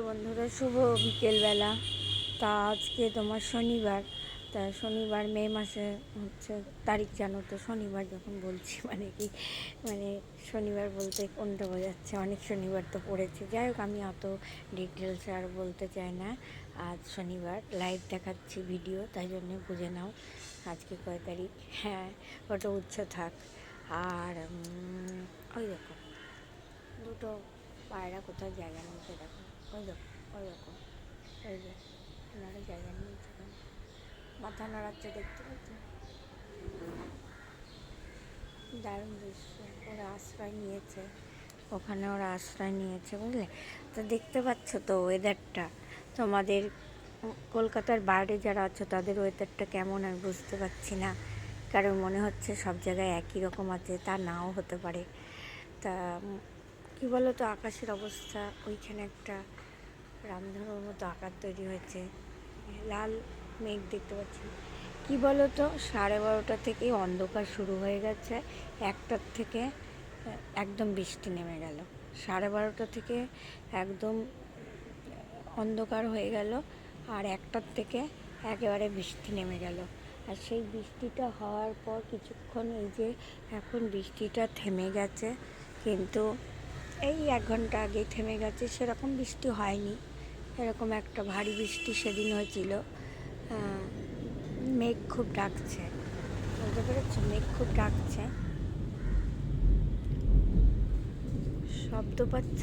বন্ধুরা, শুভ বিকেলবেলা। তা আজকে তোমার শনিবার, তা শনিবার মে মাসে হচ্ছে তারিখ জানো তো? শনিবার যখন বলছি মানে কি? মানে শনিবার বলতে কোনটা বোঝাচ্ছে? অনেক শনিবার তো পড়েছে। যাই হোক, আমি অত ডিটেলস আর বলতে চাই না। আজ শনিবার লাইভ দেখাচ্ছি ভিডিও তাই জন্য বুঝে নাও আজকে কয় তারিখ। হ্যাঁ ওটা উচ্চ থাক। আর ওই দেখো, দুটো পায়রা কোথাও জায়গা নিয়েছে দেখো? ওই দেখো ওই দেখো, ওই যে ওনারা জায়গা নিয়েছে। মাথা নাড়াচ্ছে দেখতে পাচ্ছ? দারুণ দৃশ্য, ওরা আশ্রয় নিয়েছে। ওখানে ওরা আশ্রয় নিয়েছে বুঝলে? তো দেখতে পাচ্ছ তো ওয়েদারটা তোমাদের কলকাতার বাইরে যারা আছো, তাদের ওয়েদারটা কেমন আমি বুঝতে পারছি না। কারণ মনে হচ্ছে সব জায়গায় একই রকম আছে, তা নাও হতে পারে। তা কী বলো তো আকাশের অবস্থা, ওইখানে একটা রামধনুর মতো আকার তৈরি হয়েছে। লাল মেঘ দেখতে পাচ্ছি। কি বলো তো সাড়ে বারোটা থেকে অন্ধকার শুরু হয়ে গেছে। একটার থেকে একদম বৃষ্টি নেমে গেল। সাড়ে বারোটা থেকে একদম অন্ধকার হয়ে গেল আর একটার থেকে একেবারে বৃষ্টি নেমে গেল। আর সেই বৃষ্টিটা হওয়ার পর কিছুক্ষণ এই যে এখন বৃষ্টিটা থেমে গেছে, কিন্তু এই এক ঘণ্টা আগে থেমে গেছে, সেরকম বৃষ্টি হয়নি। এরকম একটা ভারী বৃষ্টি সেদিন হয়েছিল। মেঘ খুব ডাকছে। বলতে পেরেছ? মেঘ খুব ডাকছে। শব্দ পাচ্ছ?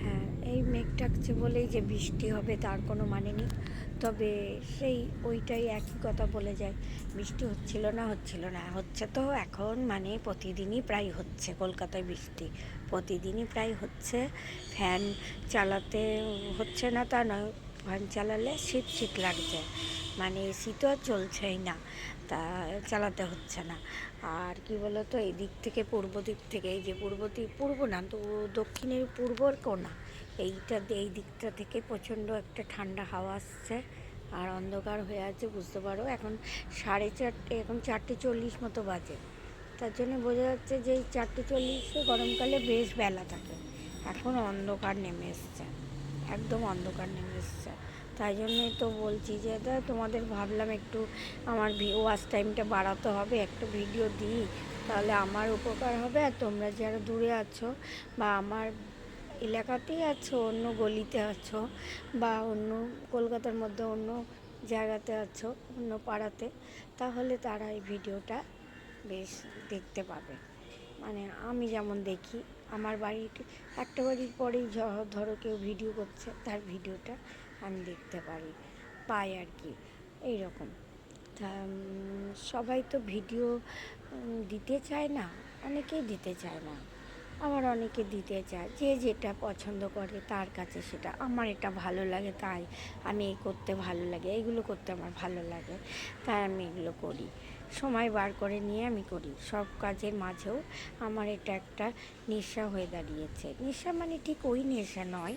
হ্যাঁ এই মেঘ ডাকছে বলেই যে বৃষ্টি হবে তার কোনো মানে নেই। তবে সেই ওইটাই একই কথা বলে যায়। বৃষ্টি হচ্ছিল না হচ্ছিল না। হচ্ছে তো এখন মানে প্রতিদিনই প্রায় হচ্ছে কলকাতায় বৃষ্টি। প্রতিদিনই প্রায় হচ্ছে। ফ্যান চালাতে হচ্ছে না তা নয়, ফ্যান চালালে শীত শীত লাগছে। মানে এসি তো আর চলছেই না, তা চালাতে হচ্ছে না। আর কি বলতো, এই দিক থেকে পূর্ব দিক থেকে, এই যে পূর্ব দিক, পূর্ব না, তো দক্ষিণের পূর্বর কোনা। এইটা এই দিকটা থেকে প্রচণ্ড একটা ঠান্ডা হাওয়া আসছে আর অন্ধকার হয়ে আছে, বুঝতে পারো। এখন সাড়ে চারটে, এখন চারটে চল্লিশ মতো বাজে। তার জন্য বোঝা যাচ্ছে যে এই চারটে চল্লিশে গরমকালে বেশ বেলা থাকে। এখন অন্ধকার নেমে এসছে, একদম অন্ধকার নেমে এসছে। তাই জন্যই তো বলছি যে তোমাদের ভাবলাম একটু আমার ওয়াচ টাইমটা বাড়াতে হবে, একটা ভিডিও দিই। তাহলে আমার উপকার হবে আর তোমরা যারা দূরে আছো বা আমার এলাকাতেই আছো, অন্য গলিতে আছো বা অন্য কলকাতার মধ্যে অন্য জায়গাতে আছো, অন্য পাড়াতে, তাহলে তারা এই ভিডিওটা বেশ দেখতে পাবে। মানে আমি যেমন দেখি, আমার বাড়ির একটা বাড়ির পরেই ধরো কেউ ভিডিও করছে, তার ভিডিওটা আমি দেখতে পারি, পাই আর কি এই রকম তা সবাই তো ভিডিও দিতে চায় না, অনেকেই দিতে চায় না। আবার অনেকে দিতে চায়। যে যেটা পছন্দ করে তার কাছে সেটা। আমার এটা ভালো লাগে, তাই আমি এই করতে ভালো লাগে, এইগুলো করতে আমার ভালো লাগে, তাই আমি এগুলো করি। সময় বার করে নিয়ে আমি করি। সব কাজের মাঝেও আমার এটা একটা নেশা হয়ে দাঁড়িয়েছে। নেশা মানে ঠিক ওই নেশা নয়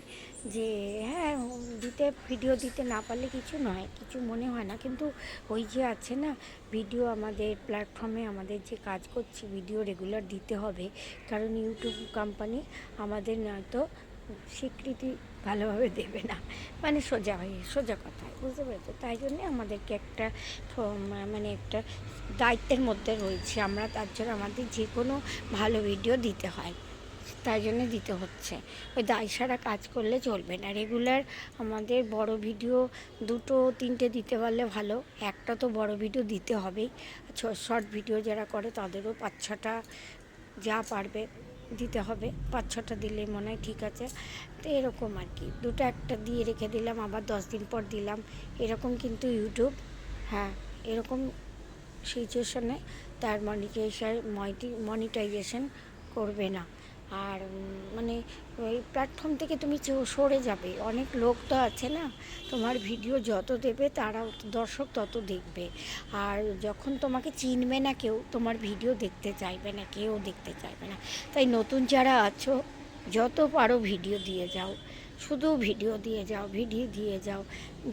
যে হ্যাঁ দিতে ভিডিও দিতে না পারলে কিছু নয়, কিছু মনে হয় না। কিন্তু ওই যে আছে না ভিডিও আমাদের প্ল্যাটফর্মে আমাদের যে কাজ করছি ভিডিও রেগুলার দিতে হবে। কারণ ইউটিউব কোম্পানি আমাদের নয়তো স্বীকৃতি ভালোভাবে দেবে না। মানে সোজা হয়ে, সোজা কথায় বুঝতে পেরেছ? তাই জন্যে আমাদেরকে একটা মানে একটা দায়িত্বের মধ্যে রয়েছে। আমরা তার জন্য আমাদের যে কোনো ভালো ভিডিও দিতে হয়। তাই জন্য দিতে হচ্ছে। ওই দায় সারা কাজ করলে চলবে না। রেগুলার আমাদের বড় ভিডিও দুটো, তিনটে দিতে পারলে ভালো। একটা তো বড় ভিডিও দিতে হবেই। শর্ট ভিডিও যারা করে তাদেরও পাঁচ, ছটা যা পারবে। দিতে হবে। পাঁচ ছটা দিলে মনে হয় ঠিক আছে। তো এরকম আর কি। দুটো একটা দিয়ে রেখে দিলাম, আবার দশ দিন পর দিলাম। এরকম কিন্তু ইউটিউব। হ্যাঁ এরকম সিচুয়েশনে তার মনিটাইজেশন মনিটাইজেশন করবে না। আর মানে ওই প্ল্যাটফর্ম থেকে তুমি সরে যাবে। অনেক লোক তো আছে না? তোমার ভিডিও যত দেবে তারা দর্শক তত দেখবে। আর যখন তোমাকে চিনবে না কেউ, তোমার ভিডিও দেখতে চাইবে না, কেউ দেখতে চাইবে না। তাই নতুন যারা আছো, যত পারো ভিডিও দিয়ে যাও। শুধু ভিডিও দিয়ে যাও ভিডিও দিয়ে যাও।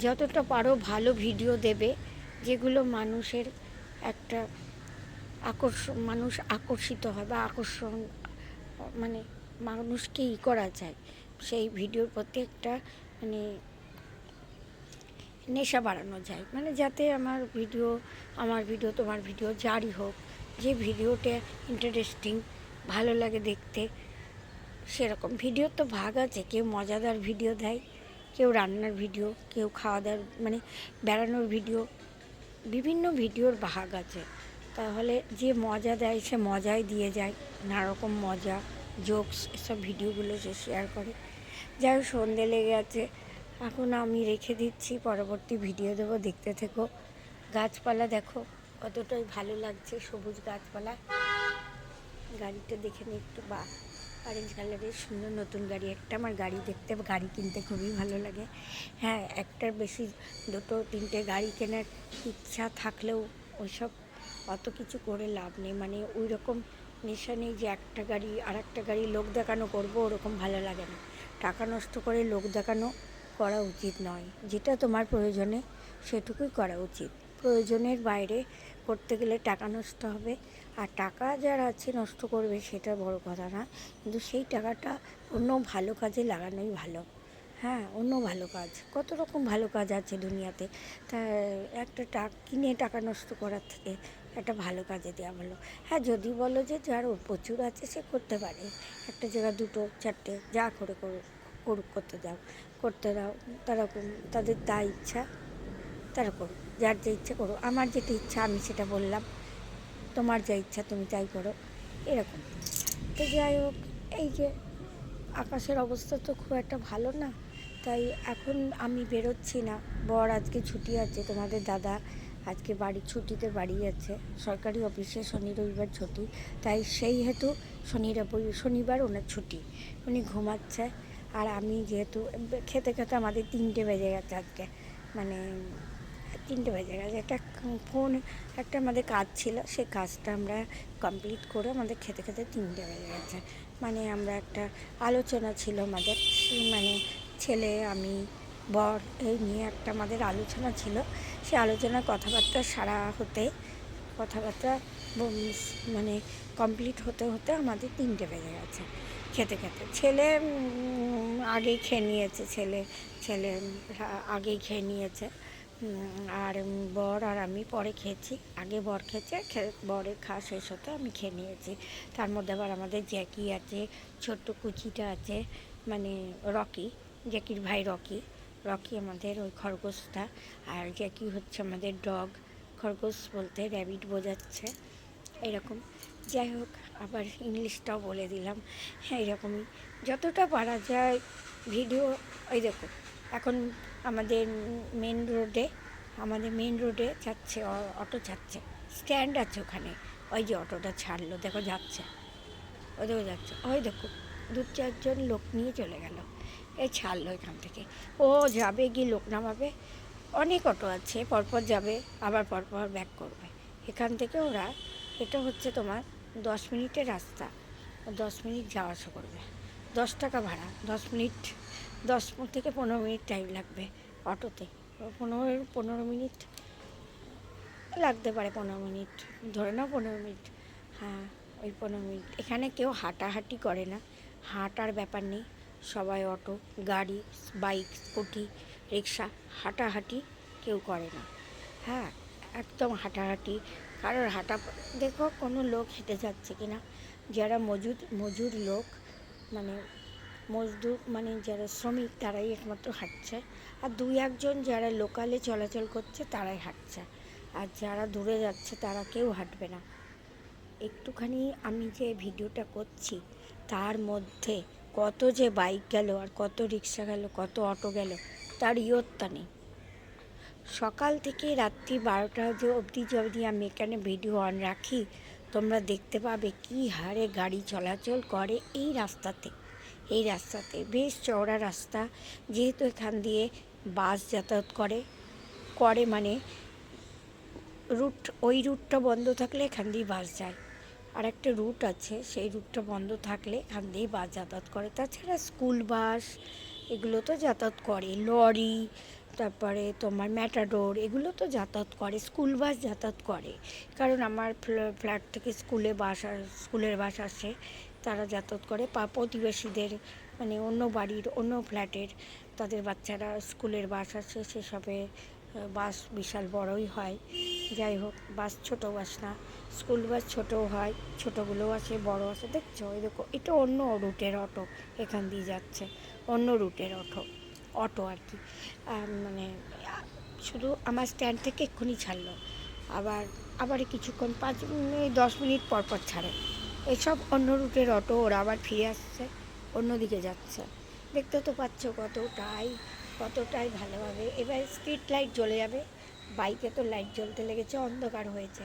যতটা পারো ভালো ভিডিও দেবে, যেগুলো মানুষের একটা আকর্ষণ মানুষ আকর্ষিত হয় বা আকর্ষণ মানে মানুষকে ই করা যায়। সেই ভিডিওর প্রতি একটা মানে নেশা বাড়ানো যায়। মানে যাতে আমার ভিডিও আমার ভিডিও, তোমার ভিডিও যারই হোক। যে ভিডিওটা ইন্টারেস্টিং ভালো লাগে দেখতে, সেরকম। ভিডিওর তো ভাগ আছে। কেউ মজাদার ভিডিও দেয়, কেউ রান্নার ভিডিও, কেউ খাওয়া দাওয়ার মানে বেড়ানোর ভিডিও, বিভিন্ন ভিডিওর ভাগ আছে। তাহলে যে মজা দেয়, সে মজাই দিয়ে যায়। নানা রকম মজা। জোকস, এসব ভিডিওগুলো সে শেয়ার করে। যাই হোক, সন্ধে লেগে আছে এখন আমি রেখে দিচ্ছি, পরবর্তী ভিডিও দেবো, দেখতে থেকো। গাছপালা দেখো, কতটাই ভালো লাগছে, সবুজ গাছপালা। গাড়িটা দেখে নিই একটু, বা অরেঞ্জ কালারের সুন্দর নতুন গাড়ি। একটা আমার গাড়ি দেখতে, গাড়ি কিনতে খুবই ভালো লাগে। হ্যাঁ একটার বেশি দুটো, তিনটে গাড়ি কেনার ইচ্ছা থাকলেও ওইসব অত কিছু করে লাভ নেই। মানে ওই রকম নেশা নেই যে একটা গাড়ি আর একটা গাড়ি লোক দেখানো করব, ওরকম ভালো লাগে না। টাকা নষ্ট করে লোক দেখানো করা উচিত নয়। যেটা তোমার প্রয়োজনে সেটুকুই করা উচিত। প্রয়োজনের বাইরে করতে গেলে টাকা নষ্ট হবে। আর টাকা যার আছে নষ্ট করবে সেটা বড় কথা না। কিন্তু সেই টাকাটা অন্য ভালো কাজে লাগানোই ভালো। হ্যাঁ অন্য ভালো কাজ। কত রকম ভালো কাজ আছে দুনিয়াতে। তা একটা টাক কিনে টাকা নষ্ট করার থেকে একটা ভালো কাজে দেওয়া হলো হ্যাঁ যদি বলো যে যার প্রচুর আছে সে করতে পারে। একটা জায়গা দুটো, চারটে, যা করে করুক করুক, করতে দাও করতে দাও তারা তাদের তা ইচ্ছা, তারা করুক। যার যে ইচ্ছা করো আমার যেটা ইচ্ছা, আমি সেটা বললাম। তোমার যা ইচ্ছা, তুমি তাই করো। এরকম। তো যাই হোক, এই যে আকাশের অবস্থা তো খুব একটা ভালো না। তাই এখন আমি বেরোচ্ছি না। বর আজকে ছুটি আছে, তোমাদের দাদা আজকে বাড়ি, ছুটিতে বাড়ি আছে। সরকারি অফিসে শনি, রবিবার ছুটি। তাই সেই হেতু শনি শনিবার ওনার ছুটি। উনি ঘুমাচ্ছে। আর আমি যেহেতু খেতে খেতে আমাদের তিনটে বেজে গেছে আজকে। মানে তিনটে বেজে গেছে। একটা ফোন, একটা আমাদের কাজ ছিল। সেই কাজটা আমরা কমপ্লিট করে আমাদের খেতে খেতে তিনটে বেজে গেছে। মানে আমরা একটা আলোচনা ছিল আমাদের। মানে ছেলে, আমি বর, এই নিয়ে একটা আমাদের আলোচনা ছিল। সে আলোচনার কথাবার্তা সারা হতে, কথাবার্তা মানে কমপ্লিট হতে হতে আমাদের তিনটে বেজে গেছে খেতে খেতে। ছেলে আগেই খেয়ে নিয়েছে, ছেলে ছেলে আগেই খেয়ে নিয়েছে। আর বর আর আমি পরে খেয়েছি। আগে বর খেয়েছে বরের খাওয়া শেষ হতে আমি খেয়ে নিয়েছি। তার মধ্যে আবার আমাদের জ্যাকি আছে, ছোট্ট কুচিটা আছে মানে রকি, জ্যাকির ভাই রকি। রকি আমাদের ওই খরগোশটা, আর জ্যাকি হচ্ছে আমাদের ডগ, খরগোশ বলতে র্যাবিট বোঝাচ্ছে, এরকম। যাই হোক, আবার ইংলিশটাও বলে দিলাম। হ্যাঁ এরকমই। যতটা পারা যায় ভিডিও ওই দেখো, এখন আমাদের মেন রোডে আমাদের মেন রোডে যাচ্ছে অটো যাচ্ছে। স্ট্যান্ড আছে ওখানে। ওই যে অটোটা ছাড়লো, দেখো যাচ্ছে। ওই দেখো যাচ্ছে। ওই দেখো দু চারজন লোক নিয়ে চলে গেল। এই ছাড়লো এখান থেকে। ও যাবে, গিয়ে লোক নামাবে। অনেক অটো আছে, পরপর যাবে, আবার পরপর ব্যাক করবে। এখান থেকে ওরা, এটা হচ্ছে তোমার দশ মিনিটের রাস্তা। দশ মিনিট যাওয়া আসা করবে। দশ টাকা ভাড়া, দশ মিনিট, দশ থেকে পনেরো মিনিট টাইম লাগবে অটোতে। পনেরো পনেরো মিনিট লাগতে পারে, পনেরো মিনিট। ধরে নাও পনেরো মিনিট। হ্যাঁ ওই পনেরো মিনিট। এখানে কেউ হাঁটাহাঁটি করে না। হাঁটার ব্যাপার নেই। সবাই অটো, গাড়ি, বাইক, স্কুটি, রিক্সা হাঁটাহাঁটি কেউ করে না। হ্যাঁ একদম হাঁটাহাঁটি। কারোর হাঁটা, দেখো কোনো লোক হেঁটে যাচ্ছে কি না। যারা মজুদ, মজুর লোক মানে মজদুর মানে যারা শ্রমিক তারাই একমাত্র হাঁটছে। আর দুই একজন যারা লোকালে চলাচল করছে তারাই হাঁটছে। আর যারা দূরে যাচ্ছে তারা কেউ হাঁটবে না। একটুখানি আমি যে ভিডিওটা করছি, তার মধ্যে কত যে বাইক গেল আর কত রিক্সা গেল, কত অটো গেল, তার ইয়ত্তা নেই। সকাল থেকে রাত্রি বারোটা যে অবধি যদি আমি এখানে ভিডিও অন রাখি, তোমরা দেখতে পাবে কি হারে গাড়ি চলাচল করে এই রাস্তাতে। এই রাস্তাতে বেশ চওড়া রাস্তা, যেহেতু এখান দিয়ে বাস যাতায়াত করে করে মানে রুট ওই রুটটা বন্ধ থাকলে এখান দিয়ে বাস যায়। আর একটা রুট আছে, সেই রুটটা বন্ধ থাকলে এখান দিয়েই বাস যাতায়াত করে। তাছাড়া স্কুল বাস এগুলো তো যাতায়াত করে। লরি তারপরে তোমার ম্যাটাডোর এগুলো তো যাতায়াত করে স্কুল বাস যাতায়াত করে। কারণ আমার ফ্ল্যা- ফ্ল্যাট থেকে স্কুলে বাস স্কুলের বাস আসে, তারা যাতায়াত করে। প্রতিবেশীদের মানে অন্য বাড়ির, অন্য ফ্ল্যাটের তাদের বাচ্চারা স্কুলের বাস আসে, সেসবে বাস বিশাল বড়ই হয়। যাই হোক, বাস ছোট বাস না, স্কুল বাস ছোটও হয়, ছোটোগুলোও আছে বড় আছে। দেখছ? ওই দেখো, এটা অন্য রুটের অটো এখান দিয়ে যাচ্ছে, অন্য রুটের অটো অটো আর কি। মানে শুধু আমার স্ট্যান্ড থেকে এক্ষুনি ছাড়লো, আবার আবার কিছুক্ষণ পাঁচ দশ মিনিট পর পর ছাড়ে। এসব অন্য রুটের অটো, ওরা আবার ফিরে আসছে, অন্যদিকে যাচ্ছে। দেখতে তো পাচ্ছ কতটাই কতটাই ভালোভাবে এবার স্ট্রিট লাইট জ্বলে যাবে বাইকে তো লাইট জ্বলতে লেগেছে, অন্ধকার হয়েছে।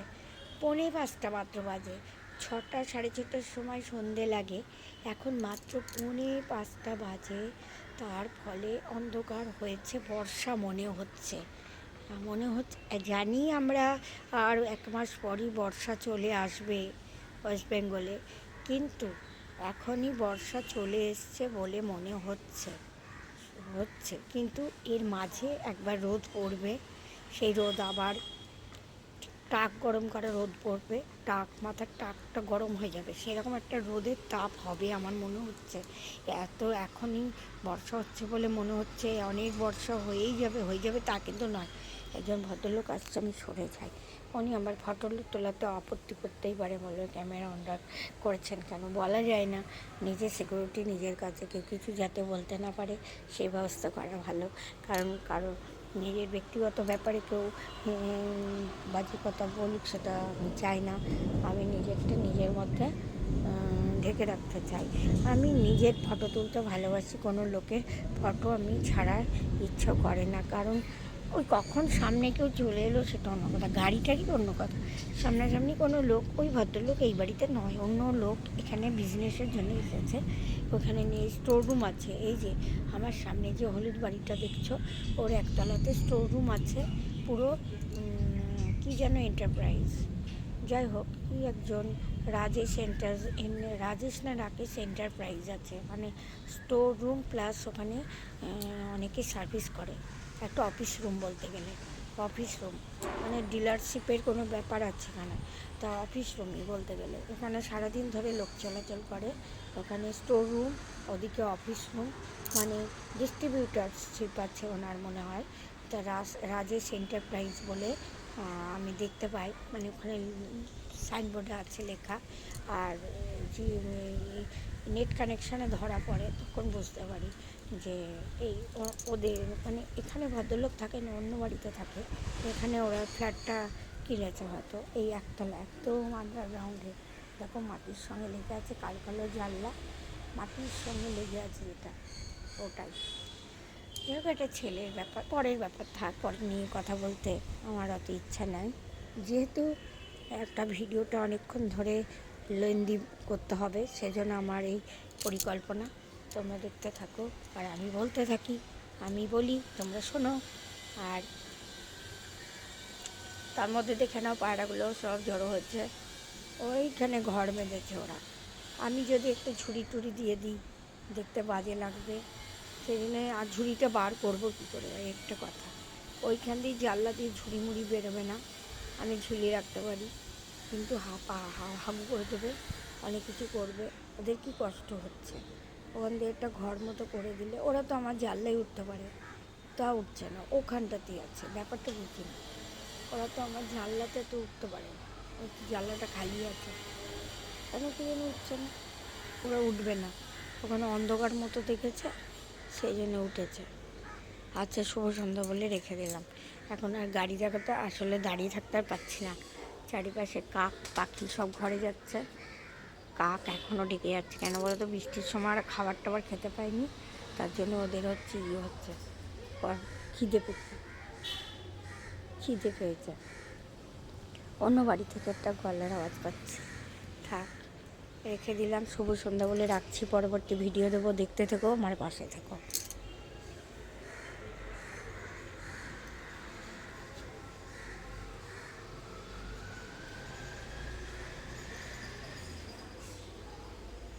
পৌনে পাঁচটা মাত্র বাজে, ছটা সাড়ে ছটার সময় সন্ধে লাগে, এখন মাত্র পৌনে পাঁচটা বাজে, তার ফলে অন্ধকার হয়েছে, বর্ষা মনে হচ্ছে। মনে হচ্ছে, জানি আমরা আর এক মাস পরই বর্ষা চলে আসবে ওয়েস্ট বেঙ্গলে কিন্তু এখনই বর্ষা চলে এসছে বলে মনে হচ্ছে। হচ্ছে। কিন্তু এর মাঝে একবার রোদ পড়বে, সেই রোদ আবার টাক গরম করা রোদ পড়বে, টাক, মাথার টাকটা গরম হয়ে যাবে। সেরকম একটা রোদের তাপ হবে আমার মনে হচ্ছে। এত এখনই বর্ষা হচ্ছে বলে মনে হচ্ছে, অনেক বর্ষা হয়েই যাবে, হয়ে যাবে তা কিন্তু নয়। একজন ভদ্রলোক আসছে, আমি সরে যাই। উনি আমার ফটো তোলাতে আপত্তি করতেই পারে বলে ক্যামেরা অন করেছেন কেন? বলা যায় না নিজের সিকিউরিটি নিজের কাছে, কেউ কিছু যাতে বলতে না পারে সেই ব্যবস্থা করা ভালো। কারণ কারও নিজের ব্যক্তিগত ব্যাপারে কেউ বাজে কথা বলুক সেটা আমি চাই না। আমি নিজেরটা নিজের মধ্যে ঢেকে রাখতে চাই। আমি নিজের ফটো তুলতে ভালোবাসি, কোনো লোকের ফটো আমি ছাড়ার ইচ্ছা করে না। কারণ ওই কখন সামনে কেউ চলে এলো সেটা অন্য কথা। গাড়িটারই অন্য কথা। সামনাসামনি কোনো লোক, ওই ভদ্রলোক এই বাড়িতে নয়, অন্য লোক এখানে বিজনেসের জন্য এসেছে। ওখানে নিয়ে স্টোর রুম আছে। এই যে, আমার সামনে যে হলুদ বাড়িটা দেখছ, ওর একতলাতে স্টোর রুম আছে পুরো কি যেন এন্টারপ্রাইজ যাই হোক, কি একজন রাজেশ এন্টার রাজেশ না রাকেশ এন্টারপ্রাইজ আছে। মানে স্টোর রুম প্লাস ওখানে অনেকে সার্ভিস করে। একটা অফিস রুম বলতে গেলে। অফিস রুম মানে ডিলারশিপের কোনো ব্যাপার আছে এখানে। তা অফিস রুমই বলতে গেলে। এখানে সারাদিন ধরে লোক চলাচল করে। ওখানে স্টোর রুম ওদিকে অফিস রুম মানে ডিস্ট্রিবিউটারশিপ আছে ওনার মনে হয়। তা রাজ রাজেশ এন্টারপ্রাইজ বলে আমি দেখতে পাই। মানে ওখানে সাইনবোর্ডে আছে লেখা। আর যে নেট কানেকশানে ধরা পড়ে, তখন বুঝতে পারি। যে এই ওদের মানে এখানে ভদ্রলোক থাকে না, অন্য বাড়িতে থাকে। এখানে ওরা ফ্ল্যাটটা কিনেছে হয়তো, এই একতলা। একদম আন্ডারগ্রাউন্ডে দেখো মাটির সঙ্গে লেগে আছে কালো কালো জানলা। মাটির সঙ্গে লেগে আছে যেটা ওটাই। হোক এটা ছেলের ব্যাপার, পরের ব্যাপার থাক পরে নিয়ে কথা বলতে আমার অত ইচ্ছা নাই। যেহেতু একটা ভিডিওটা অনেকক্ষণ ধরে লেন্দি করতে হবে, সেজন্য আমার এই পরিকল্পনা। তোমরা দেখতে থাকো আর আমি বলতে থাকি আমি বলি তোমরা শোনো আর তার মধ্যে দেখে নাও পায়রাগুলো সব জড়ো হচ্ছে ওইখানে ঘর বেঁধেছে ওরা আমি যদি একটু ঝুড়ি টুড়ি দিয়ে দিই দেখতে বাজে লাগবে সেই আর ঝুড়িটা বার করব কী করে একটা কথা ওইখান দিয়ে জানলা দিয়ে ঝুড়ি মুড়ি বেরোবে না আমি ঝুলিয়ে রাখতে পারি কিন্তু হাঁপা হাবু করে দেবে অনেক কিছু করবে ওদের কি কষ্ট হচ্ছে ওখান দিয়ে একটা ঘর মতো করে দিলে, ওরা তো আমার জানলাই উঠতে পারে। তা উঠছে না, ওখানটাতেই আছে, ব্যাপারটা বুঝি না। ওরা তো আমার জানলাতে তো উঠতে পারে না জানলাটা খালি আছে। কেন কি যেন উঠছে না? ওরা উঠবে না। ওখানে অন্ধকার মতো দেখেছে, সেই জন্য উঠেছে। আচ্ছা শুভ সন্ধ্যা বলে রেখে দিলাম। এখন আর গাড়ি জায়গাটা আসলে দাঁড়িয়ে থাকতে আর পাচ্ছি না। চারিপাশে কাক, পাখি সব ঘরে যাচ্ছে। কাক এখনও ডেকে যাচ্ছে। কেন বলো তো বৃষ্টির সময় আর খাবার টাবার খেতে পাইনি। তার জন্য ওদের হচ্ছে ইয়ে হচ্ছে খিদে পেয়েছে। খিদে পেয়েছে। অন্য বাড়ি থেকে একটা গলার আওয়াজ পাচ্ছি। থাক, রেখে দিলাম। শুভ সন্ধ্যা বলে রাখছি। পরবর্তী ভিডিও দেবো। দেখতে থেকো, আমার পাশে থেকো।